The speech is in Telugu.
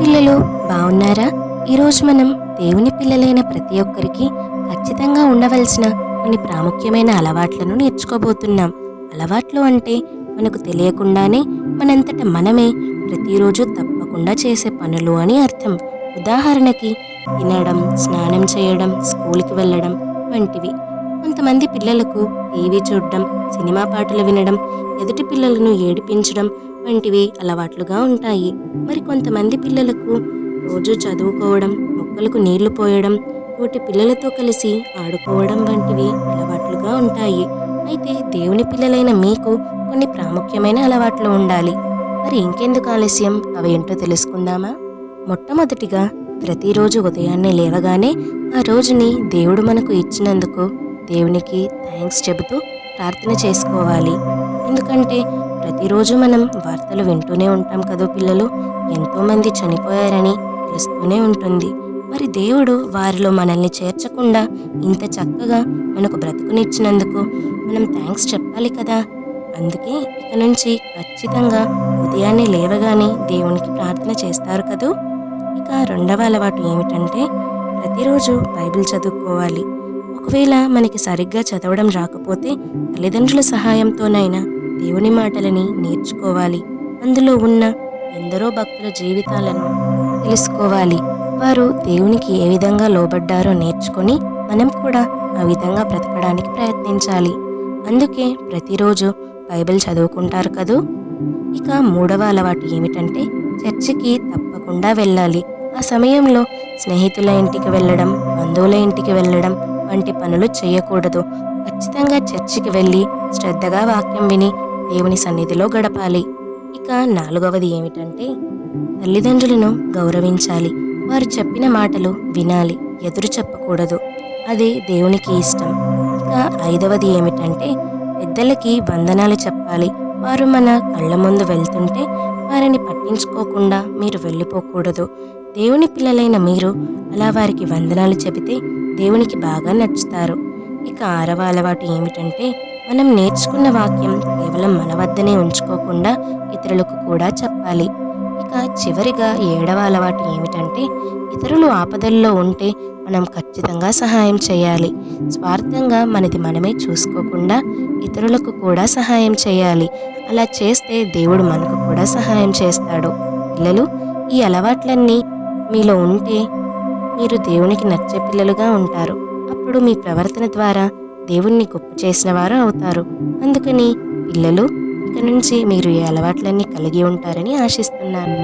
పిల్లలు బాగున్నారా ఈరోజు మనం దేవుని పిల్లలైన ప్రతి ఒక్కరికి ఖచ్చితంగా ఉండవలసిన కొన్ని ప్రాముఖ్యమైన అలవాట్లను నేర్చుకోబోతున్నాం. అలవాట్లు అంటే మనకు తెలియకుండానే మనంతట మనమే ప్రతిరోజు తప్పకుండా చేసే పనులు అని అర్థం. ఉదాహరణకి తినడం స్నానం చేయడం స్కూల్కి వెళ్ళడం వంటివి. కొంతమంది పిల్లలకు టీవీ చూడడం సినిమా పాటలు వినడం ఎదుటి పిల్లలను ఏడిపించడం వంటివి అలవాట్లుగా ఉంటాయి. మరి కొంతమంది పిల్లలకు రోజు చదువుకోవడం మొక్కలకు నీళ్ళు పోయడం తోటి పిల్లలతో కలిసి ఆడుకోవడం వంటివి అలవాట్లుగా ఉంటాయి. అయితే దేవుని పిల్లలైన మీకు కొన్ని ప్రాముఖ్యమైన అలవాట్లు ఉండాలి. మరి ఇంకెందుకు ఆలస్యం? అవి ఏంటో తెలుసుకుందామా? మొట్టమొదటిగా ప్రతిరోజు ఉదయాన్నే లేవగానే ఆ రోజుని దేవుడు మనకు ఇచ్చినందుకు దేవునికి థ్యాంక్స్ చెబుతూ ప్రార్థన చేసుకోవాలి. ఎందుకంటే ప్రతిరోజు మనం వార్తలు వింటూనే ఉంటాం కదా పిల్లలు. ఎంతోమంది చనిపోయారని తెలుస్తూనే ఉంటుంది. మరి దేవుడు వారిలో మనల్ని చేర్చకుండా ఇంత చక్కగా మనకు బ్రతుకునిచ్చినందుకు మనం థ్యాంక్స్ చెప్పాలి కదా? అందుకే ఇక నుంచి ఖచ్చితంగా ఉదయాన్నే లేవగానే దేవునికి ప్రార్థన చేస్తారు కదూ. ఇక రెండవ అలవాటు ఏమిటంటే ప్రతిరోజు బైబిల్ చదువుకోవాలి. ఒకవేళ మనకి సరిగ్గా చదవడం రాకపోతే తల్లిదండ్రుల సహాయంతోనైనా దేవుని మాటలని నేర్చుకోవాలి. అందులో ఉన్న ఎందరో భక్తుల జీవితాలను తెలుసుకోవాలి. వారు దేవునికి ఏ విధంగా లోబడ్డారో నేర్చుకొని మనం కూడా ఆ విధంగా బ్రతకడానికి ప్రయత్నించాలి. అందుకే ప్రతిరోజు బైబిల్ చదువుకుంటారు కదూ? ఇక మూడవ అలవాటు ఏమిటంటే చర్చికి తప్పకుండా వెళ్ళాలి. ఆ సమయంలో స్నేహితుల ఇంటికి వెళ్ళడం బంధువుల ఇంటికి వెళ్ళడం వంటి పనులు చేయకూడదు. ఖచ్చితంగా చర్చికి వెళ్ళి శ్రద్ధగా వాక్యం విని దేవుని సన్నిధిలో గడపాలి. ఇక నాలుగవది ఏమిటంటే తల్లిదండ్రులను గౌరవించాలి. వారు చెప్పిన మాటలు వినాలి ఎదురు చెప్పకూడదు. అది దేవునికి ఇష్టం. ఇక ఐదవది ఏమిటంటే పెద్దలకి వందనాలు చెప్పాలి. వారు మన కళ్ళ ముందు వెళ్తుంటే వారిని పట్టించుకోకుండా మీరు వెళ్ళిపోకూడదు. దేవుని పిల్లలైన మీరు అలా వారికి వందనాలు చెబితే దేవునికి బాగా నచ్చుతారు. ఇక ఆరవ అలవాటు ఏమిటంటే మనం నేర్చుకున్న వాక్యం కేవలం మన వద్దనే ఉంచుకోకుండా ఇతరులకు కూడా చెప్పాలి. ఇక చివరిగా ఏడవ అలవాటు ఏమిటంటే ఇతరులు ఆపదల్లో ఉంటే మనం ఖచ్చితంగా సహాయం చేయాలి. స్వార్థంగా మనది మనమే చూసుకోకుండా ఇతరులకు కూడా సహాయం చేయాలి. అలా చేస్తే దేవుడు మనకు కూడా సహాయం చేస్తాడు. పిల్లలు ఈ అలవాట్లన్నీ మీలో ఉంటే మీరు దేవునికి నచ్చే పిల్లలుగా ఉంటారు. అప్పుడు మీ ప్రవర్తన ద్వారా దేవుణ్ణి గొప్ప చేసిన వారు అవుతారు. అందుకని పిల్లలు ఇక నుంచి మీరు ఈ అలవాట్లన్నీ కలిగి ఉంటారని ఆశిస్తున్నాను.